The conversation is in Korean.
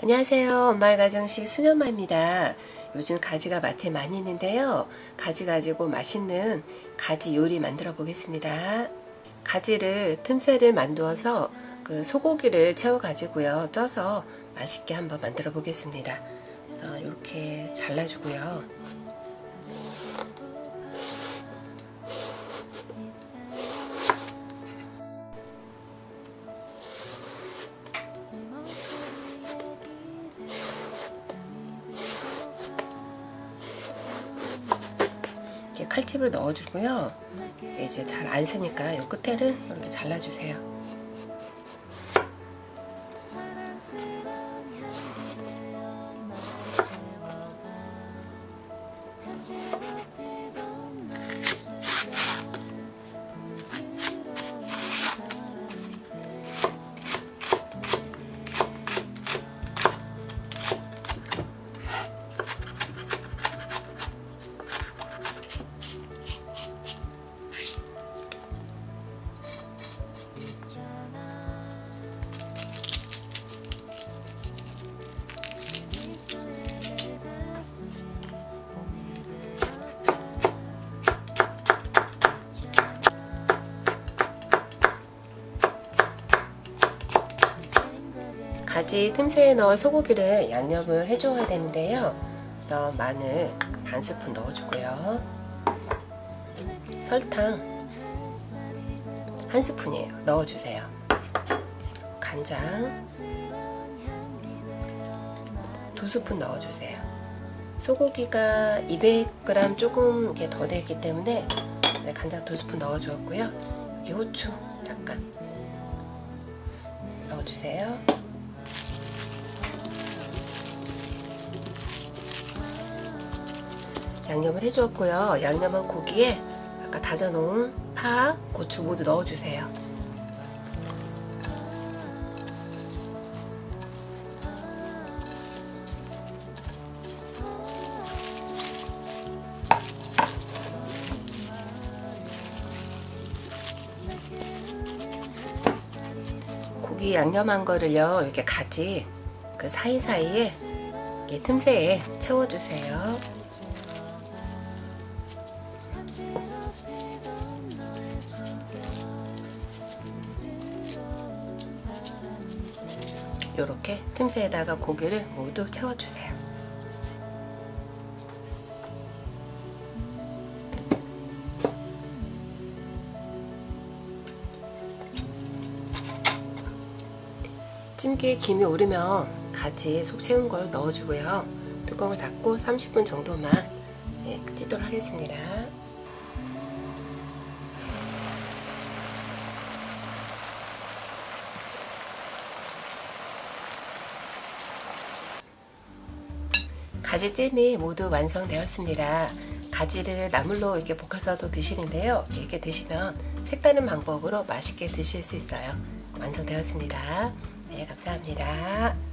안녕하세요. 엄마의 가정식 수녀마입니다. 요즘 가지가 마트에 많이 있는데요. 가지 가지고 맛있는 가지 요리 만들어 보겠습니다. 가지를 틈새를 만두어서 그 소고기를 채워 가지고요. 쪄서 맛있게 한번 만들어 보겠습니다. 이렇게 잘라주고요. 칼집을 넣어주고요. 이제 잘 안 쓰니까 이 끝에를 이렇게 잘라주세요. 가지 틈새에 넣을 소고기를 양념을 해줘야 되는데요. 그래서 마늘 반 스푼 넣어주고요. 설탕 한 스푼이에요. 넣어주세요. 간장 두 스푼 넣어주세요. 소고기가 200g 조금 더 되기 때문에 네, 간장 두 스푼 넣어주었고요. 여기 후추 약간 넣어주세요. 양념을 해주었고요. 양념한 고기에 아까 다져놓은 파, 고추 모두 넣어주세요. 고기 양념한 거를요, 이렇게 가지 그 사이사이에 틈새에 채워주세요. 이렇게 틈새에다가 고기를 모두 채워주세요. 찜기에 김이 오르면 가지 속 채운 걸 넣어주고요. 뚜껑을 닫고 30분 정도만 예, 찌도록 하겠습니다. 가지찜이 모두 완성되었습니다. 가지를 나물로 이렇게 볶아서도 드시는데요. 이렇게 드시면 색다른 방법으로 맛있게 드실 수 있어요. 완성되었습니다. 네, 감사합니다.